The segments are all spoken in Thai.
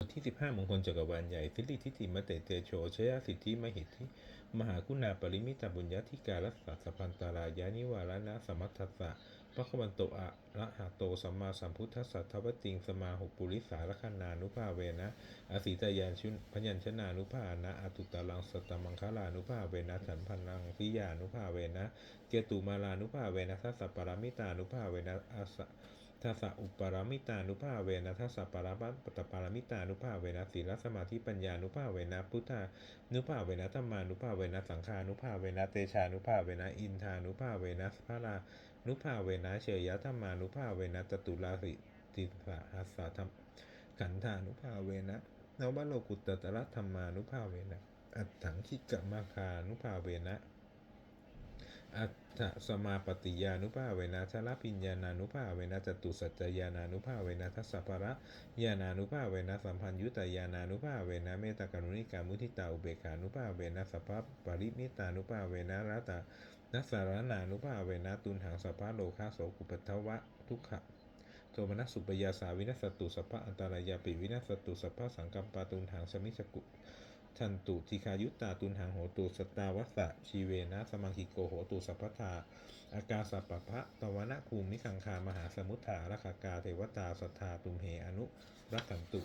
ทที่ 15มงคลจักรวาลใหญ่สิริทิติมเตเตโชชยสิทธิมหิทธิ มหาคุณาปริมิตาบุญญาธิการัสสะพันตารายานิวารณะสมัทธัสสะพระควันโตอะระหะโตสัมมาสัมพุทธัสสะทวติงสมาหุปุริสารคนานุภาเวนะอสิตยานชุนพยัญชนานุภานะอตุตลังสตมังคลานุภาเวนะฉันพันนังพิยานุภาเวนะ เกตุมาลานุภาเวนะทัสสะปรามิตานุภาเวนะอาสะ ทัสสะอุปารามิตานุภาเวนะทัสสะปาราปัตปตปารามิตานุภาเวนะศีลสมาธิปัญญานุภาเวนะพุทธานุภาเวนะธรรมานุภาเวนะสังฆานุภาเวนะเตชานุภาเวนะอินทานุภาเวนะพระรานุภาเวนะเฉยยธรรมานุภาเวนะจตุลาสิติสะหัสสะธรรมขันธานุภาเวนะนวโลกุตตรธรรมานุภาเวนะอัตถังคิกะมาคานุภาเวนะอัต ถสมาปฏิยานุภาเวนะชลปิญญาณานุภาเวนะจตุสัจจยานานุภาเวนะทัสสะภระญาณานุภาเวนะสัมพันยุตยานานุภาเวนะเมตตากรุณิกามุทิตาอุเบกานุภาเวนะสัพพะปริมิตานุภาเวนะรัตานัสสารนานุภาเวนะตุนหังสัพพะโลคาโสกุปททวะทุกขะโทมนัสสุปยาสาวินัสตุสัพพะอันตรายาปิวินัสตุสัพพะสังกัปปาตุนหังสมิสกุ ทันตุทิคายุตตาตุนหังโหตุสตาวัสสะชีเวนะสมังคิโกโหตุสัพพทาอากาสัพพะตวนะภูมิขังคามหาสมุทธาราคากาเทวตาสัทธาตุมเหอนุรักขันตุ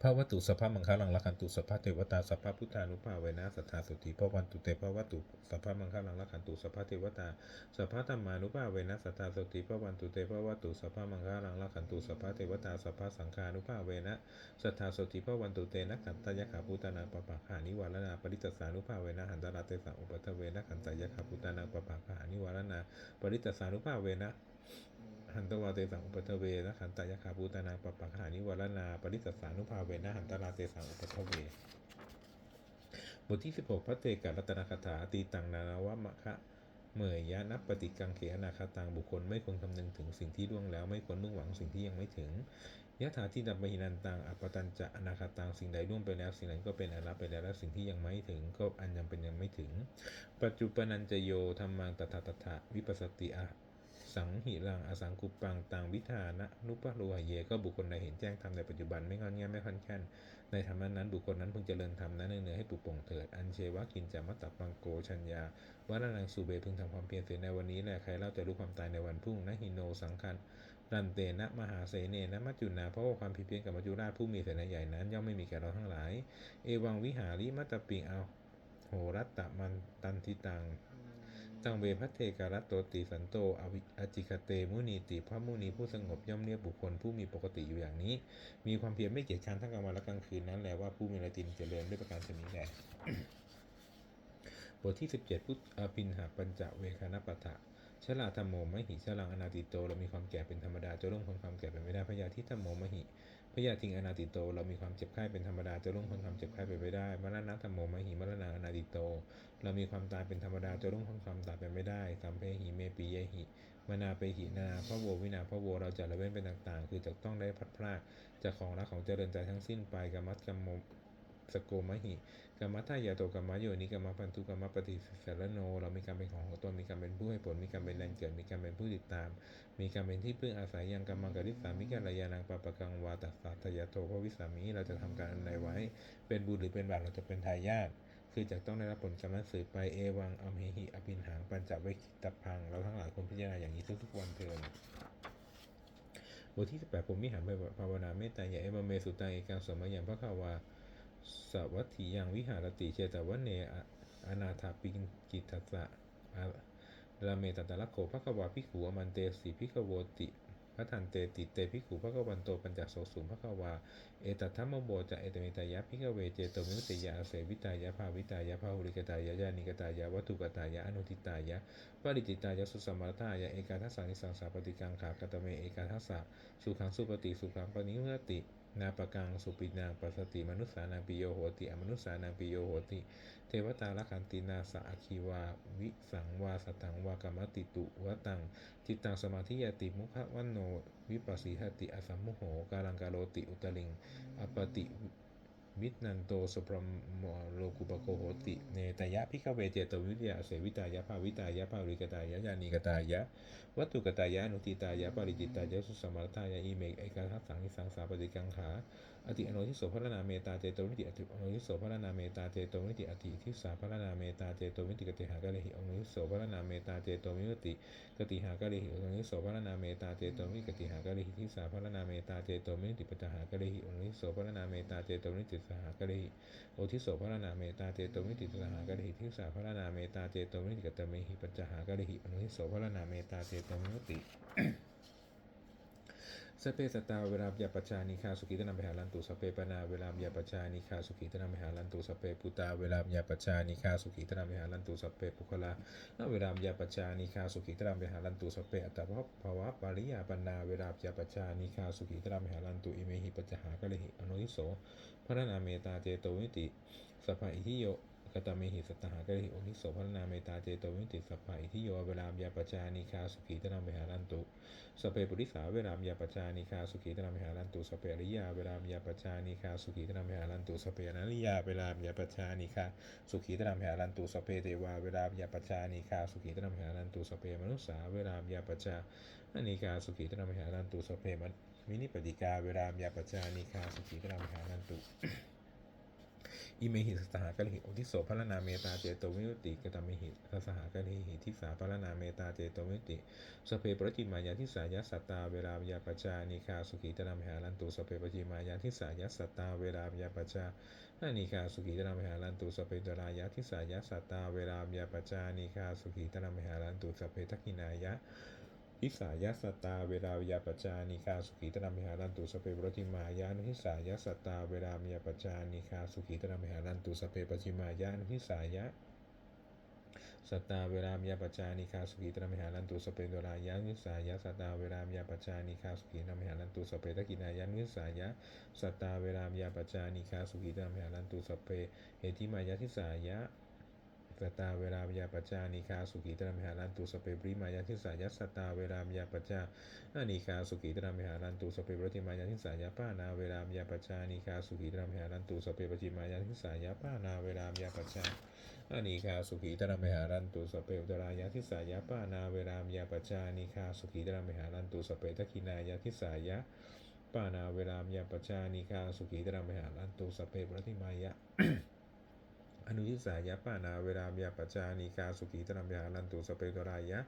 พระวัตุสัพพมังคลังรักขันตุสัพพเทวตาสัพพะพุทธานุภาเวนะสัทธาสุติพระวันตุเตพระวัตุสัพพมังคลังรักขันตุสัพพเทวตาสัพพธรรมานุภาเวนะสัทธาสติพระวันตุเตพระวัตุสัพพมังคลังละขันตุสัพพเทวตาสัพพสังฆานุภาเวนะสัทธาสติพระวันตุเตนะขันตยขาพุตานาปปะขานิวารณาปริตตสานุภาเวนะหันตราเตสังอุปทเวนะขันตยขาพุตานาปปะขานิวารณาปริตตสานุภาเวนะ หันตวาเตสังอุปทเวนะขันตายะขาพุตานาปะปะขานิวรณาปริตตสานุภาเวนะหันตราเตสังอุปทเว บทที่ 16 พระเตกัรัตนคาถาตีตังนานาวะมะคะเมยยะนับปฏิกังเขอนาคาตังบุคคลไม่ควรคำนึงถึงสิ่งที่ล่วงแล้วไม่ควรมุ่งหวังสิ่งที่ยังไม่ถึงยะถาที่ดับหินันตังอัปตัญจะอนาคาตังสิ่งใดล่วงไปแล้ว สิ่งนั้นก็เป็นอนัตไปแล้วและสิ่งที่ยังไม่ถึง ก็อันยังเป็นยังไม่ถึง ปัจจุปนันจโยธรรมังตถาตถะวิปัสสติอะ สังหิรังอสังกุปังตังวิธานะนุปะโลหะเย ก็บุคคลใดเห็นแจ้งธรรมในปัจจุบันไม่งอนแง่ไม่คันแค้นในธรรมนั้น บุคคลนั้นพึงเจริญธรรมนั้นเนื้อให้ปลุกปลงเถิด อันเชวะกินจามัตตปังโกชัญญาวัดนังสุเบพึงทำความเพียรเสียในวันนี้แหละใครเล่าจะรู้ความตายในวันพรุ่งนะหิโนสังคันรันเตนะมหาเสเนนะมัจจุนาเพราะว่าความผิดเพี้ยนกับมัจจุราชผู้มีเสนาใหญ่นั้น ย่อมไม่มีแก่เราทั้งหลาย เอวังวิหาริมัตตปิงเอาโหรัตตะมันตันทิตัง ตังเวพัทเทการัตโตติสันโตอวิอจิคเตมุนีติพระมุนีผู้สงบย่อมเรียกบุคคลผู้มีปกติอยู่อย่างนี้ มีความเพียรไม่เกียจคร้านทั้งกลางวันและกลางคืนนั้นแหละว่าผู้มีละตินเจริญด้วยประการชนิดแหละบทที่ 17 พุทธอภินหาปัญจเวคานปตะ ชลาธรรมโมมหิชลังอนาติโต เรามีความแก่เป็นธรรมดาจะล่วงพ้นความแก่เป็นไม่ได้พยาธิธรรมโมมหิพยาธิงอนาติโต เรามีความเจ็บไข้เป็นธรรมดาจะล่วงพ้นความเจ็บไข้เป็นไม่ได้มรณะธรรมโมมหิมรณะอนาติโต เรามีความตายเป็นธรรมดาจะล่วงพ้นความตายเป็นไม่ได้สัมเพหิเมปีเยหิมนาเปหินาพระโววินาพระโวเราจะละเว้นเป็นต่างๆ คือจะต้องได้พัดพรากจากของรักของเจริญใจทั้งสิ้นไปกรรมัตกรรมม สโกมหิกรรมทายาโตกรรมโยนิกรรมพันธุกรรมปฏิสารโน เรามีการเป็นของของตนมีการเป็นผู้ให้ผล มีการเป็นแรงเกิด มีการเป็นผู้ติดตาม มีการเป็นที่พึ่งอาศัยยังกรรมังกริสามิการรายานังปะปะกังวาตัสสะทายาโตพระวิสามิเราจะทำการอันใดไว้ เป็นบุญหรือเป็นบาปเราจะเป็นทายาทคือจะต้องได้รับผลกรรมนั้นสืบไปเอวังอมหิหิอภินหังปัญจเวคิตพังเราทั้งหลายควรพิจารณาอย่างนี้ทุกๆวันเถิดบทที่18ผมมิหารภาวนาเมตตาอย่เอมเมสุตังเอกังสมัยยังพระขาวา สวัตถียังวิหารติเชตวเนอะอนาถาปิกิทัสะอราเมตตะละโขภควาภิกขุอมันเตสีภิกขโวติพระทันเตติเตภิกขุภควันโตปัญจโสสุภควา เอตัทธรรมโบจะเอตเมตายะภิกขเวเจโตมิวติยาอาเสวิตายะภาวิตายะภาหุริกตายะญาณิกตายะวัตถุกตายะอนุทิตายะปริจิตายะสุสมมาตายะเอกาทัสสานิสังสาปฏิกังขากตเมเอกาทัสสะสุขังสุปฏิสุขังปณิเวติ นาปกังสุปินาปัสติมนุสานาปิโยโหติอมนุสานาปิโยโหติ เทวตาละคันตินาสะอาคีวา วิสังวาสตังวากรรมติตุวตังจิตตังสมาธิยติมุขะวันโน วิปัสสิหติอสัมมุโหกาลังกาโลติอุตลิงอปปติ มิตนันโตสุปรมโลกุปโกโหติ เนตยะพิกเวเจโตวิทยาเสวิตายะภาวิตายะภาวิกตายะญาณิกตายะ วัตถุกตายะนุติตายะปริจิตายะสุสมรตายะอิเมกเอกทัสสังนิสังสาปฏิกังขาอติอโนทิโสพระนาเมตาเจโตวิติอติอโนทิโสพระนาเมตาเจโตวิติอติทิสาพระนาเมตาเจโตวิติกติหากะเลหิอโนทิโสพระนาเมตาเจโตวิติกติหากะเลหิอโนทิโสพระนาเมตาเจตวิกติหากะเลหิทิสาพระนาเมตาเจโตวิติปัจจหากะเลหิอโนทิโสพระนาเมตาเจโตวิติสหากะเลหิโอทิโสพระนาเมตาเจโตมิติสหากะเลหิทิสาพระนาเมตาเจโตมิติกตเมหิปัจจหากริอนุทิโสพระนาเมตาเจโตมิติ สเปสตาเวลาญาปจานิคาสุขิตนาเมหาลันตุสเปปนาเวลาญาปจานิคาสุขิตนาเมหาลันตุสเปปุตาเวลาญาปจานิคาสุขิตนาเมหาลันตุสเปปุคลาณเวลาญาปจานิคาสุขิตนาเมหาลันตุสเปอัตตภภวะปริยาปนาเวลาญาปจานิคาสุขิตนาเมหาลันตุอิเมหิปัจหากะเลหิอนุทิโสพระนาเมตาเจโตวิติสภาอิทิโย กตเมหิสตหากะหิโอนิโสพรนาเมตาเจโตวิติสัพพะอิทิโยเวลามยาปจานิคาสุขีตนามหารันตุสเปปุริสาเวลามยาปจานิคาสุขีตนามหารันตุสเปริยาเวลามยาปจานิคาสุขีตนามหารันตุสเปนริยาเวลามยาปจานิคาสุขีตนามหารันตุสเปเทวาเวลามยาปจานิคาสุขีตนามหารันตุสเปมนุสาเวลามยาปจานิคาสุขีตนามหารันตุสเปมันมินิปติกาเวลามยาปจานิคาสุขีตนามหารันตุ อิเมหิสหากะหิโอทิโสพระนาเมตาเจโตวิมุติกตมิหิสหากะหิทิสาพระนาเมตาเจโตวิมุติสเพปรจิมายาทิสายะสัตตาเวลายาปจานิคาสุขีตนามหาลันตุสเพปรจิมายาทิสายะสัตตาเวลายาปจานิคาสุขีตนามหาลันตุสเพตรายะทิสายะสัตตาเวลายาปจานิคาสุขีตนามหาลันตุสเพทักินายะ ทิสายาสตาเวลาวยาปจานิคาสุขีตนามิหารันตุสเปปรติมายานุทิสายาสตาเวลามียาปจานิคาสุขีตนามิหารันตุสเปปจิมายานุทิสายะสตาเวลามียาปจานิคาสุขีตนามิหารันตุสเปโดรายานุทิสายะสตาเวลามียาปจานิคาสุขีตนามิหารันตุสเปตกินายานุทิสายะสตาเวลามียาปจานิคาสุขีตนามิหารันตุสเปเฮติมายาทิสายะ สตาเวลามยาปจานิคาสุขีตรามหารันตุสเปปริมายาทิสายะสตาเวลามยาปจาอานิคาสุขีตรามหารันตุสเปปรติมายาทิสายะป้านาเวลามยาปจานิคาสุขีตรามหารันตุสเปปจิมายาทิสายะป้านาเวลามยาปจาอานิคาสุขีตรามหารันตุสเปปตรายาทิสายะป้านาเวลามยาปจานิคาสุขีตรามหารันตุสเปตกินายาทิสายะปานาเวลามยาปจานิคาสุขีตรามหารันตุสเปปรติมายะ อนุทิสายะปานาเวลามยาปจานิกาสุขีตนามยาลันตุสเปตรายะ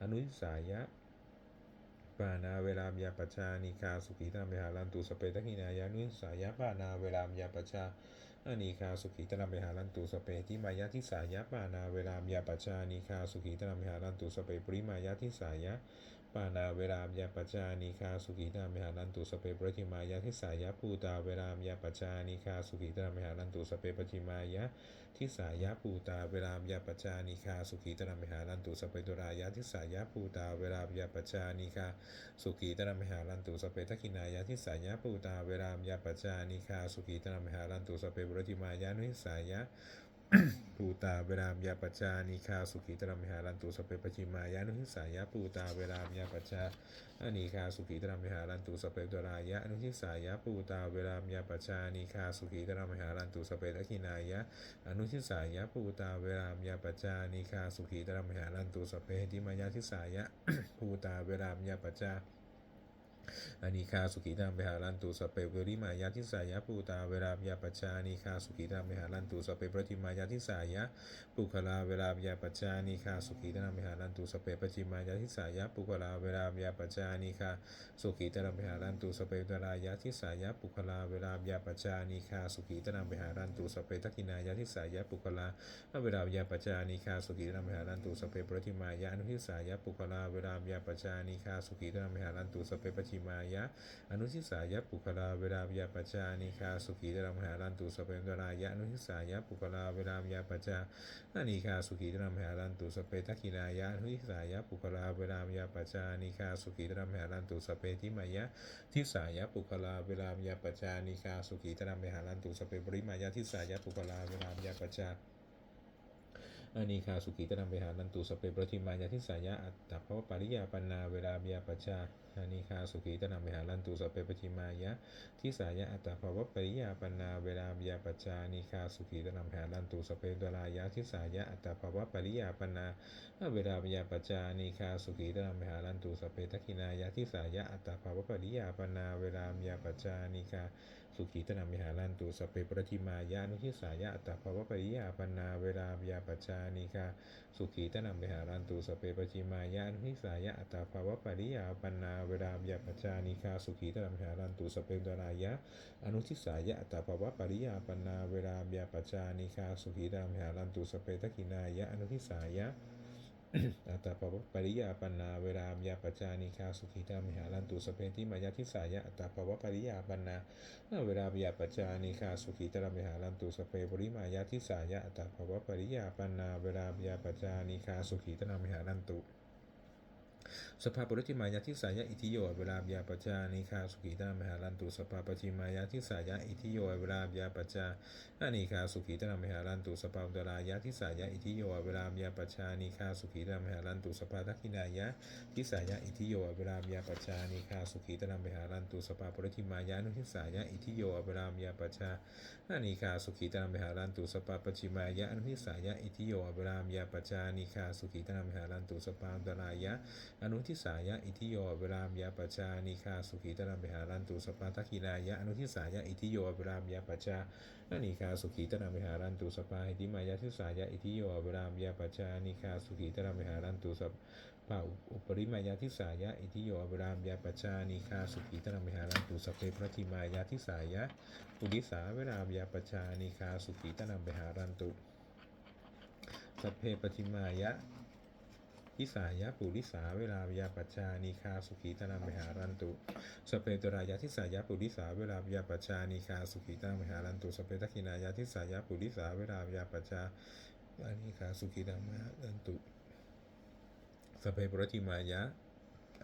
อนุทิสายะปานาเวลามยาปจานิกาสุขีตนามยาลันตุสเปตกินายะอนุสายะปานาเวลามยาปจาอานิคาสุขีตนามยาลันตุสเปติมายะทิสายะปานาเวลามยาปจานิคาสุขีตนามยาลันตุสเปปริมายะทิสายะ ปานาเวลามยาปจานิคาสุขีตามิหาลันตุสเปปรติมายะทิสายะปูตาเวลามยาปจานิคาสุขีตามิหาลันตุสเปปจิมายะทิสายะปูตาเวลามยาปจานิคาสุขีตามิหาลันตุสเปตุรายะทิสายะปูตาเวลามยาปจานิคาสุขีตามิหาลันตุสเปตกินายะทิสายะปูตาเวลามยาปจานิคาสุขีตามิหาลันตุสเปปรติมายะนุทิสายะ ปูตาเวลามยาปจานิคาสุขีตรามหารันตุสเปปจิมายานุทิสายะปูตาเวลามยาปจาอานิคาสุขีตรามหารันตุสเปปตรายะอนุทิสายะปูตาเวลามยาปจานิคาสุขีตรามหารันตุสเปตกินายะอนุทิสายะปูตาเวลามยาปจานิคาสุขีตรามหารันตุสเปติมายาทิสายะปูตาเวลามยาปจา อานิคาสุขีตามเปหารันตุสเปเวริมายาทิสายะปูตาเวลามยาปัจจานิคาสุขีตามเปหารันตุสเปปรติมายาทิสายะปุคลาเวลามยาปัจจานิคาสุขีตามเปหารันตุสเปปจิมายาทิสายะปุคลาเวลามยาปัจจานิคาสุขีตามเปหารันตุสเปตรายาทิสายะปุคลาเวลามยาปัจจานิคาสุขีตามเปหารันตุสเปตกินายาทิสายะปุคลาเวลามยาปัจจานิคาสุขีตามเปหารันตุสเปปรติมายาอนุทิสายะปุคลาเวลามยาปัจจานิคาสุขีตามเปหารันตุสเปปจิิมายะ อนุทิสายะปุคลาเวลามยาปจานิคาสุขีตรมหารันตุสเปนตรายะอนุทิสายะปุคลาเวลามยาปจาอานิคาสุขีตรมหารันตุสเปทักินายะอนุทิสายะปุคลาเวลามยาปจานิคาสุขีตรมหารันตุสเปทิมายะทิสายะปุคลาเวลามยาปจานิคาสุขีตรมหารันตุสเปปริมายะทิสายะปุคลาเวลามยาปจา อานิคาสุขีตนัมเปหารันตุสเปปรติมายาทิสายะอัตตภวปริยาปันนาเวลาเบิยปัจจาอานิคาสุขีตนัมเปหารันตุสเปปรติมายะทิสายะอัตตภวปริยาปันนาเวลาเบิยปัจจานิคาสุขีตนัมเปหารันตุสเปดลายะทิสายะอัตตภวปริยาปันนาเวลาเบิยปัจจานิคาสุขีตนัมเปหารันตุสเปทักขินายะทิสายะอัตตภวปริยาปันนาเวลาเบิยปัจจานิคา สุขีตนามิหารันตุสเปปรติมายานุทิสายะอัตตภวปริยาปนาเวลาบยาปัจานิกาสุขีตนามิหารันตุสเปปรติมายานุทิสายะอัตตภวปริยาปนาเวลาบยาปัจานิกาสุขีตนามิหารันตุสเปดรายะอนุทิสายะอัตตภวปริยาปนาเวลาบยาปัจานิกาสุขีตนามิหารันตุสเปทักขินายะอนุทิสายะ อัตตาปวปริยาปันนาเวลายาปัจจานิคาสุขิตามิหารันตุสเพทิมายาทิสายะอัตตาปวปริยาปันนาเวลายาปัจจานิคาสุขิตามิหารันตุสเพปริมายาทิสายะอัตตาปวปริยาปันนาเวลายาปัจจานิคาสุขิตามิหารันตุ สภาปริจิมายาทิสายะอิทิโยเวลาบยาปจานิคาสุขีตามหารันตุสภาปจิมายาทิสายะอิทิโยเวลาบยาปจาอานิคาสุขีตามหารันตุสภาอุตรายะทิสายะอิทิโยเวลาบยาปจานิคาสุขีตามหารันตุสภาทักขินายะทิสายะอิทิโยเวลาบยาปจานิคาสุขีตามหารันตุสภาปริจิมายานุทิสายะอิทิโยเวลาบยาปจาอานิคาสุขีตามหารันตุสภาปจิมายะอนุทิสายะอิทิโยเวลาบยาปจานิคาสุขีตามหารันตุสภาอุตรายะอนุทิสายะอิทิโยเวรามยาปจานิคาสุขีตระมิหารันตุสปาทักินายะอนุทิสายะอิทิโยเวรามยาปจานิคาสุขีตระมิหารันตุสปาหิติมายาทิสายะอิทิโยเวรามยาปจานิคาสุขีตระมิหารันตุสปาอุปริมายาทิสายะอิทิโยเวรามยาปจานิคาสุขีตระมิหารันตุสเปพระติมายาทิสายะปุริสาเวรามยาปจานิคาสุขีตระมิหารันตุสัพเพปฏิมายะ ทิสายะปุริสาเวลาวิยาปัจจานิคาสุขีตนามหารันตุสเปตรายะทิสายะปุริสาเวลาวิยาปัจจานิคาสุขีตนามหารันตุสเปตคินายะทิสายะปุริสาเวลาวิยาปัจจานิคาสุขีตนามหารันตุสเปปรติมายะ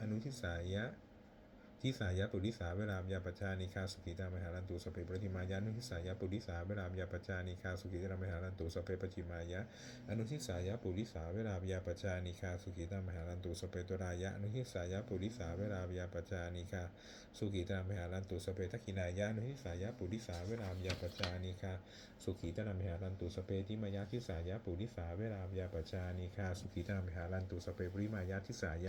อนุทิสายะ ทิสายปุริสาเวลามยาปัจจานิคาสุขิตามหารันตุสเปปริมายะอนุทิสายปุริสาเวลามยาปัจจานิคาสุขิตามหารันตุสเปปจิมายะอนุทิสายปุริสาเวลามยาปัจจานิคาสุขิตามหารันตุสเปตรายะอนุทิสายปุริสาเวลามยาปัจจานิคาสุขิตามหารันตุสเปทักขินายะอนุทิสายปุริสาเวลามยาปัจจานิคาสุขิตามหารันตุสเปติมายะทิสายปุริสาเวลามยาปัจจานิคาสุขิตามหารันตุสเปปริมายะทิสาย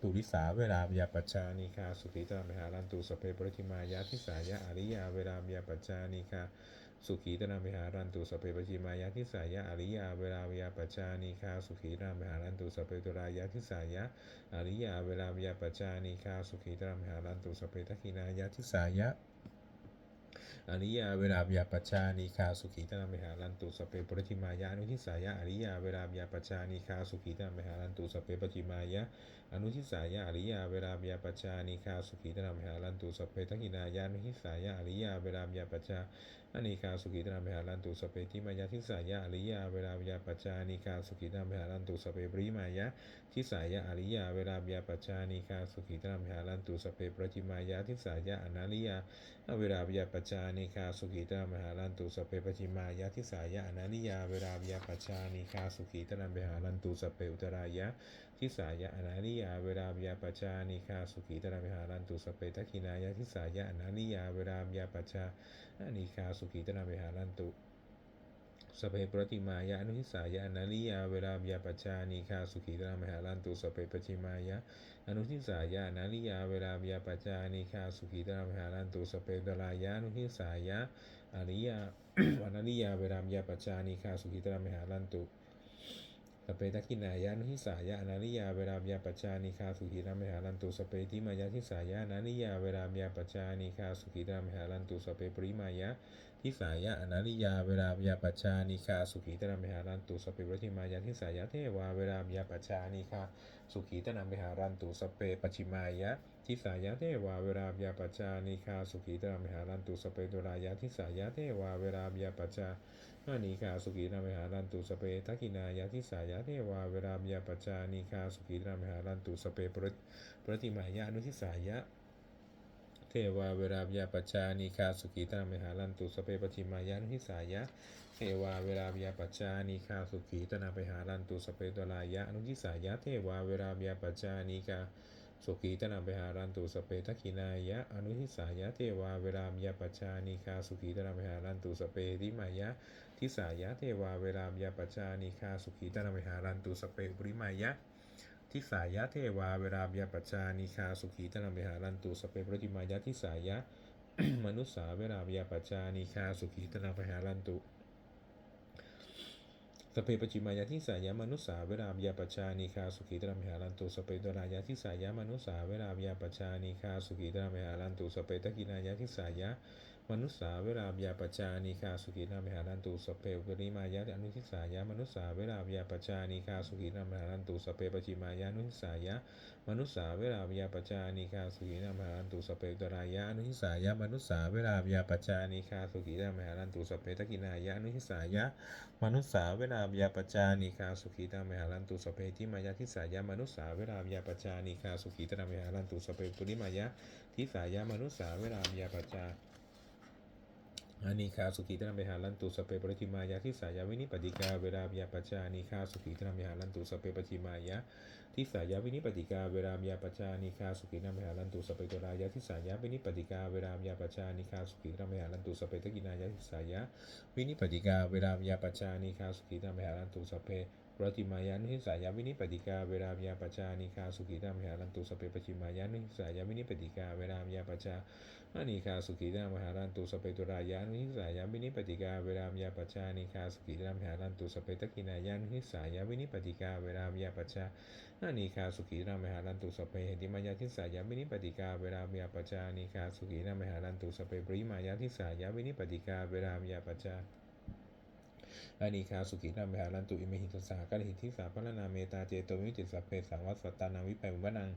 ปุริสาเวลายาปัจจานิคาสุขิตามหารันตุสเปปริติมายาทิสายะอริยาเวลายาปัจจานิคาสุขีตนามหารันตุสเปปริติมายาทิสายะอริยาเวลายาปัจจานิคาสุขีตนามหารันตุสเปตุรายาทิสายะอริยาเวลายาปัจจานิคาสุขีตนามหารันตุสเปทักขินายาทิสายะ อริยาเวลาบยาปัจจานิคาสุขีตนามหารันตุสเปปริติมายะอนุทิสายะอริยาเวลาบยาปัจจานิคาสุขีตนามหารันตุสเปปจิมายะอนุทิสายะอริยาเวลาบยาปัจจานิคาสุขีตนามหารันตุสเปทักินายะอนุทิสายะอริยาเวลาบยาปัจจานิคาสุขีตนามหารันตุสเปติมายะทิสายะอริยาเวลาบยาปัจจานิคาสุขีตนามหารันตุสเปปริมายะทิสายะอริยาเวลาบยาปัจจานิคาสุขีตนามหารันตุสเปปรจิมายะทิสายะอนาริยาเวลาวิยาปัจจานิคาสุขีตามหารันตุสเปปจิมายะทิสายะอนานิยาเวราวิยาปัชานิคาสุขีตามหารันตุสเปอุตรายะทิสายะอนานิยาเวราวิยาปัชานิคาสุขีตามหารันตุสเปทักขินายะทิสายะอนานิยาเวราวิยาปัชานิคาสุขีตามหารันตุ สเปปรติมายะอนุทิสายะนาลิยาเวลาบยาปัจจานิคาสุขีตรามหารันตุสเปปจิมายะอนุทิสายะนาลิยาเวลาบยาปัจจานิคาสุขีตรามหารันตุสเปตรายะอนุทิสายะอริยาอนาลิยาเวลาบยาปัจจานิคาสุขีตรามหารันตุสเปตักินายะอนุทิสายะนาลิยาเวลาบยาปัจจานิคาสุขีตรามหารันตุสเปติมายะทิสายะนาลิยาเวลาบยาปัจจานิคาสุขีตรามหารันตุสเปปริมายะ ทิสายะอนาริยา เวลาบยาปัจจานิคา สุขีตนามหารันตุสเปปรติมายะทิสายะเทวา เวลาบยาปัจจานิคา สุขีตนามหารันตุสเปปจิมายะทิสายะเทวา เวลาบยาปัจจานิคา สุขีตนามหารันตุสเปตุรายะทิสายะเทวาเวลาบยาปัจจานิคาสุขีตนามหารันตุสเปทักินายะทิสายะเทวา เวลาบยาปัจจานิคา สุขีตนามหารันตุสเปปรติมายะอนุทิสายะ เทวาเวราบยาปจจานิคาสุขีตนาเมหาลันตุสเปปชิมายานุทิสายะเทวาเวราบยาปจจานิคาสุขีตนาเมหาลันตุสเปตลายะอนุทิสายะเทวาเวราบยาปจจานิคาสุขีตนาเมหาลันตุสเปตกินายะอนุทิสายะเทวาเวรามยาปจจานิคาสุขีตนาเมหาลันตุสเปติมายะทิสายะเทวาเวรามยาปจจานิคาสุขีตนาเมหาลันตุสเปปริมายะ ทิสายะเทวาเวลาบยาปัจจานิคาสุขีตนาเมหารันตุสเปปรติมายะทิสายะมนุสสาเวลาบยาปัจจานิคาสุขีตนาเมหารันตุสเปปจิมายะทิสายะมนุสสาเวลาบยาปัจจานิคาสุขีตนาเมหารันตุสเปตรายะทิสายะมนุสสาเวลาบยาปัจจานิคาสุขีตนาเมหารันตุสเปตกินายะทิสายะ มนุษสาเวลาบยาปจานิคาสุขีนามหารันตุสเปปริมายะอนุทิสายะมนุษสาเวลาบยาปจานิคาสุขีนามหารันตุสเปปจิมายะอนุทิสายะมนุษสาเวลาบยาปจานิคาสุขีนามหารันตุสเปตรายะอนุทิสายะมนุษสาเวลาบยาปจานิคาสุขีนามหารันตุสเปตกินายะอนุทิสายะมนุษสาเวลาบยาปจานิคาสุขีนามหารันตุสเปติมายะทิสายะมนุษสาเวลาบยาปจานิคาสุขีนามหารันตุสเปปริมายะทิสายะมนุษสาเวลาบยาปจา อานิคาสุขีตนาเมหาลันตุสเปปริธิมายะทิสายาวินิปติกาเวลาบยาปัจจานิคาสุขีตนาเมหาลันตุสเปปริมายะทิสายาวินิปติกาเวลาบยาปัจจานิคาสุขีตนาเมหาลันตุสเปตรายะทิสายาวินิปติกาเวลาบยาปัจจานิคาสุขีตนาเมหาลันตุสเปตกินายะทิสายาวินิปติกาเวลาบยาปัจจานิคาสุขีตนาเมหาลันตุสเป ปฏิมายะนุทิสายาวินิปติกา เวลาบยาปัจจานิคาสุขีตามหาลันตุสเปปฏิมายะนุทิสายาวินิปติกา เวลาบยาปัจจาอานิคาสุขีตามหารันตุสเปตุรายานุหิสายาวินิปติกา เวรามยาปัจจานิคาสุขีตามหารันตุสเปตกินายานุหิสายาวินิปติกา เวรามยาปัจจาอานิคาสุขีตามหารันตุสเปเหติมายาทิสายาวินิปติกา เวรามยาปัจจานิคาสุขีตามหารันตุสเปปริมายาทิสายาวินิปติกา เวรามยาปัจจา อานิคาสุขีนามหารันตุอิเมหิตสากัลหิทิสาพระนาเมตาเจโตวิจิตสัพเพสังวัสสตานังวิปัยมุวนัง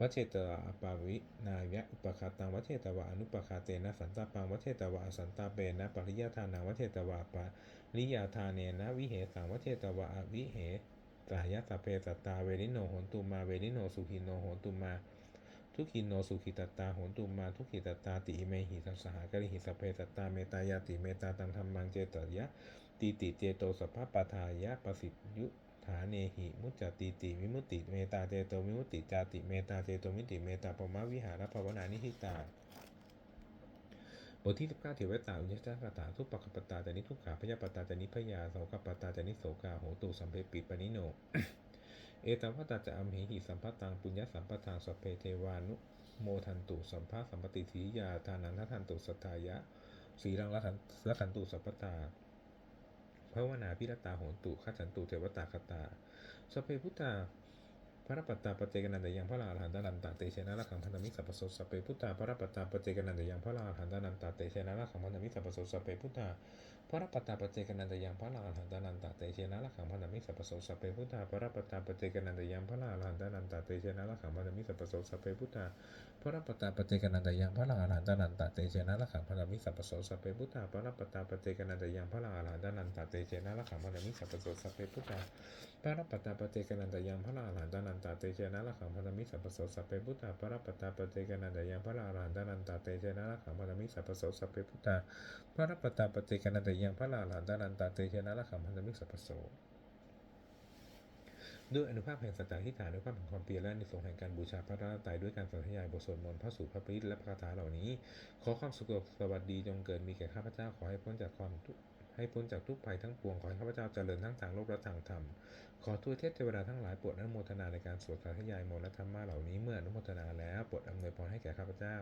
วัชเชตวะอปาวินายะอุปคาตังวัชเชตวะอนุปคาเตนะสันตาปังวัชเชตวะอสันตาเปนะปริยทานังวัชเชตวะปะริยาทานเนนะวิเหสังวัชเชตวะอวิเหสายะสัพเพสัตตาเวริโนโหนตุมาเวริโนสุขิโนโหนตุมาทุกินโนสุขิตตาโหนตุมาทุกิตตาติอิเมหิสัสหากริหิสัพเพสัตตาเมตายาติเมตาตังธรรมังเจตยะ ตีติเจโตสัพพะปทายะประสิทยุฐาเนหิมุจจติติวิมุตติเมตาเจโตวิมุตติจาติเมตาเจโตมิติเมตาปมะวิหารภาวนานิหิตาบทที่19เทวตาอุญชฌาตาทุปปกปตาจานิทุกขาพยาปตาจานิพยาโสกปตาจานิโสกาโหตุสัมเพปิปนิโน เอตัมพัตตาจะอัมเหหิสัมพัตตังปุญญสัมปทางสพเพเทวานุโมทันตุสัมภาสัมปติทิยาทานันททันตุสัทายะสีรังละทันละทันตุสัพพตา ภาวนาพิรตาโหนตุขจันตุเทวตาคตาสพเพพุทธา พระปัตตาปเจกนันตยังพระลาหันตานันตาเตเชนะละขังพันธมิสัพพสสเพพุทธาพระปัตตาปเจกนันตยังพระลาหันตานันตาเตเชนะละขังพันธมิสัพพสสเพพุทธาพระปัตตาปเจกนันตยังพระลาหันตานันตาเตเชนะละขังพันธมิสัพพสสเพพุทธาพระปัตตาปเจกนันตยังพระลาหันตานันตาเตเชนะละขังพันธมิสัพพสสเพพุทธาพระปัตตาปเจกนันตยังพระลาหันตานันตาเตเชนะละขังพันธมิสัพพสสเพพุทธาพระปัตตาปเจกนันตยังพระลาหันตานันตาเตเชนะละขังพันธมิสัพพสสเพพุทธาปรปัตตาปเจกนันตยังพระอรหันตานันตาเตเจนะละขังพันธมิสัพโสสัพเพพุทธาปรปัตตาปเจกนันตยังพระอรหันตานันตาเตเจนะละขังพันธมิสัพโสสัพเพพุทธาปรปัตตาปเจกนันตยังพระอรหันตานันตาเตเจนะละขังพันธมิสัพโสด้วยอนุภาพแห่งสัจจะที่ฐานด้วยความแห่งความเพียรและในสงแห่งการบูชาพระรัตนตรัยด้วยการสาธยายบทสวดมนต์พระสูตรพระปริตและพระคาถาเหล่านี้ ขอความสุขสวัสดีจงเกิดมีแก่ข้าพเจ้าขอให้พ้นจากความ ให้พ้นจากทุกภัยทั้งปวง ขอให้ข้าพเจ้าเจริญทั้งทางโลกและทางธรรม ขอทูตเทพเทวดาทั้งหลายโปรดอนุโมทนาในการสวดสาธยายมนและธรรมะเหล่านี้เมื่ออนุโมทนาแล้วโปรดอำนวยพรให้แก่ข้าพเจ้า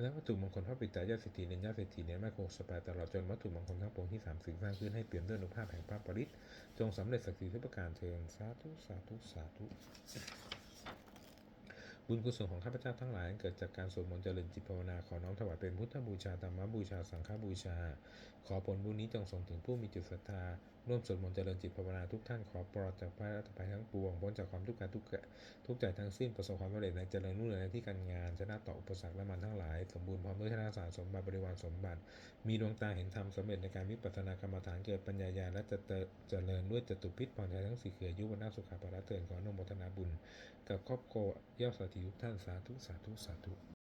และวัตถุมงคลพระปิตายาสิทธิเนญญาเศรษฐีเนญแม่คงสปายตลอดจนวัตถุมงคลทั้งปวงที่สามสิ่งสร้างขึ้นให้เปี่ยมด้วยอนุภาพแห่งพระปริตจงสำเร็จสักดิ์ศรีทุกประการเทินสาธุสาธุสาธุ บุญกุศลของข้าพเจ้าทั้งหลายเกิดจากการสวดมนต์เจริญจิตภาวนาขอน้อมถวายเป็นพุทธบูชาธรรมบูชาสังฆบูชา ขอผลบุญนี้จงส่งถึงผู้มีจิตศรัทธาร่วมสวดมนต์เจริญจิตภาวนาทุกท่านขอปลอดจากภัยรัตภัยทั้งปวงพ้นจากความทุกข์กายทุกข์ทุกข์ใจทั้งสิ้นประสบความสำเร็จในเจริญรุ่งเรืองในที่การงานชนะต่ออุปสรรคและมันทั้งหลาย สมบูรณ์พร้อมด้วยธนสารสมบัติบริวารสมบัติ มีดวงตาเห็นธรรมสำเร็จในการวิปัสสนากรรมฐานเกิดปัญญาญาณและจะเจริญด้วยจตุพิษพรชัยทั้งสี่คืออยุวันนาสุขาภาระเตือนขออนุโมทนาบุญ กับครอบครัวยอสาธุทุกท่านสาธุสาธุสาธุ